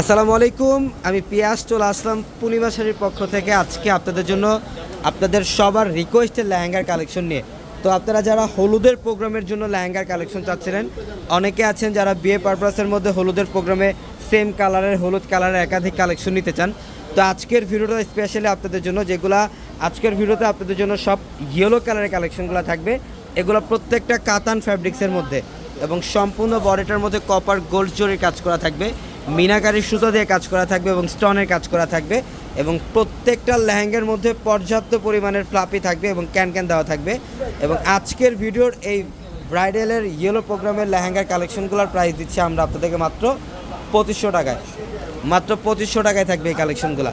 আসসালামু আলাইকুম, আমি পিয়াস, চলে আসলাম পূর্ণিমা শাড়ির পক্ষ থেকে। আজকে আপনাদের জন্য আপনাদের সবার রিকোয়েস্টের লেহেঙ্গার কালেকশন নিয়ে। তো আপনারা যারা হলুদের প্রোগ্রামের জন্য লেহেঙ্গার কালেকশন চাচ্ছিলেন, অনেকে আছেন যারা বিয়ে পারপাসের মধ্যে হলুদের প্রোগ্রামে সেম কালারের হলুদ কালারের একাধিক কালেকশন নিতে চান। তো আজকের ভিডিওটা স্পেশালি আপনাদের জন্য, যেগুলা আজকের ভিডিওতে আপনাদের জন্য সব ইয়েলো কালারের কালেকশনগুলো থাকবে, এগুলো প্রত্যেকটা কাতান ফ্যাব্রিক্সের মধ্যে এবং সম্পূর্ণ বডিটার মধ্যে কপার গোল্ড জরির কাজ করা থাকবে। মিনাকারি সুতো দিয়ে কাজ করা থাকবে এবং স্টনের কাজ করা থাকবে এবং প্রত্যেকটা লেহেঙ্গার মধ্যে পর্যাপ্ত পরিমাণের ফ্লাপি থাকবে এবং ক্যান ক্যান দেওয়া থাকবে এবং আজকের ভিডিওর এই ব্রাইডালের ইয়েলো প্রোগ্রামের লেহেঙ্গার কালেকশনগুলোর প্রাইস দিচ্ছি আমরা আপনাদেরকে মাত্র পঁচিশশো টাকায়। মাত্র পঁচিশশো টাকায় থাকবে এই কালেকশনগুলো।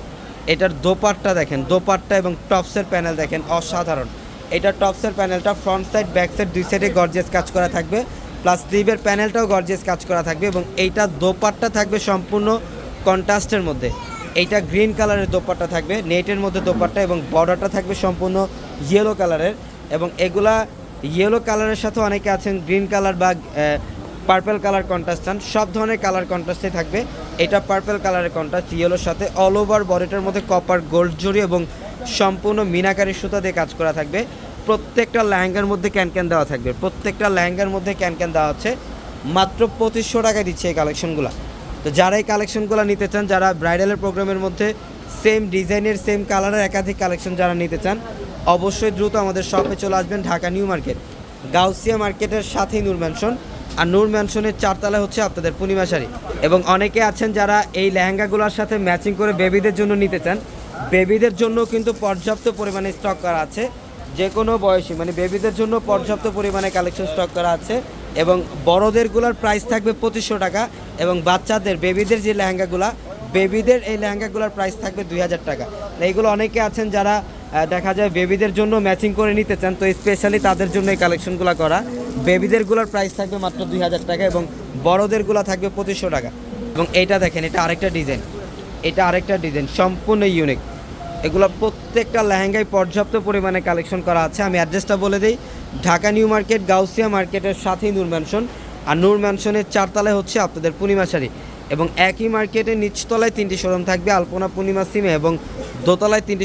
এটার দোপাট্টা দেখেন, দোপাট্টা এবং টপসের প্যানেল দেখেন, অসাধারণ। এটা টপসের প্যানেলটা ফ্রন্ট সাইড ব্যাক সাইড দুই সাইডে গর্জেস কাজ করা থাকবে। প্লাস স্লিভের প্যানেলটাও গর্জিয়াস কাজ করা থাকবে এবং এইটা দোপাট্টা থাকবে সম্পূর্ণ কন্ট্রাস্টের মধ্যে। এইটা গ্রিন কালারের দোপাট্টা থাকবে নেটের মধ্যে দোপাট্টা এবং বর্ডারটা থাকবে সম্পূর্ণ ইয়েলো কালারের এবং এগুলা ইয়েলো কালারের সাথে অনেকে আছেন গ্রিন কালার বা পার্পেল কালার কন্ট্রাস্ট চান, সব ধরনের কালার কন্ট্রাস্টে থাকবে। এটা পার্পেল কালারের কন্ট্রাস্ট ইয়েলোর সাথে অল ওভার বডিটার মধ্যে কপার গোল্ড জড়ি এবং সম্পূর্ণ মিনাকারি সুতা দিয়ে কাজ করা থাকবে। প্রত্যেকটা লেহেঙ্গার মধ্যে ক্যান ক্যান দেওয়া থাকবে। প্রত্যেকটা লেহেঙ্গার মধ্যে ক্যান ক্যান দেওয়া হচ্ছে মাত্র পঁচিশশো টাকা দিচ্ছে এই কালেকশনগুলো। তো যারা এই কালেকশনগুলো নিতে চান, যারা ব্রাইডালের প্রোগ্রামের মধ্যে সেম ডিজাইনের সেম কালারের একাধিক কালেকশন যারা নিতে চান, অবশ্যই দ্রুত আমাদের শপে চলে আসবেন ঢাকা নিউ মার্কেট, গাউসিয়া মার্কেটের সাথেই নূর ম্যানশন। আর নূর ম্যানশনের চারতলা হচ্ছে আপনাদের পূর্ণিমা শাড়ি। এবং অনেকে আছেন যারা এই লেহেঙ্গাগুলোর সাথে ম্যাচিং করে বেবিদের জন্য নিতে চান। বেবিদের জন্য কিন্তু পর্যাপ্ত পরিমাণে স্টক করা আছে। যে কোনো বয়সী মানে বেবিদের জন্য পর্যাপ্ত পরিমাণে কালেকশন স্টক করা আছে এবং বড়দেরগুলোর প্রাইস থাকবে পঁচিশশো টাকা এবং বাচ্চাদের বেবিদের যে লেহেঙ্গাগুলা বেবিদের এই লেহেঙ্গাগুলোর প্রাইস থাকবে দুই হাজার টাকা। এইগুলো অনেকে আছেন যারা দেখা যায় বেবিদের জন্য ম্যাচিং করে নিতে চান, তো স্পেশালি তাদের জন্য এই কালেকশনগুলো করা। বেবিদেরগুলোর প্রাইস থাকবে মাত্র দুই হাজার টাকা এবং বড়দেরগুলো থাকবে পঁচিশশো টাকা। এবং এইটা দেখেন, এটা আরেকটা ডিজাইন এটা আরেকটা ডিজাইন সম্পূর্ণ ইউনিক এগুলো প্রত্যেকটা লেহেঙ্গায় পর্যাপ্ত পরিমাণে কালেকশন করা আছে। আমি অ্যাড্রেসটা বলে দিই। ঢাকা নিউ মার্কেট, গাউসিয়া মার্কেটের সাথেই নূর ম্যানশন আর নূর ম্যানশনের চারতলায় হচ্ছে আপনাদের পূর্ণিমা শাড়ি। এবং একই মার্কেটে নিচতলায় তিনটি শোরুম থাকবে, আলপনা পূর্ণিমা সিমে এবং দোতলায় তিনটি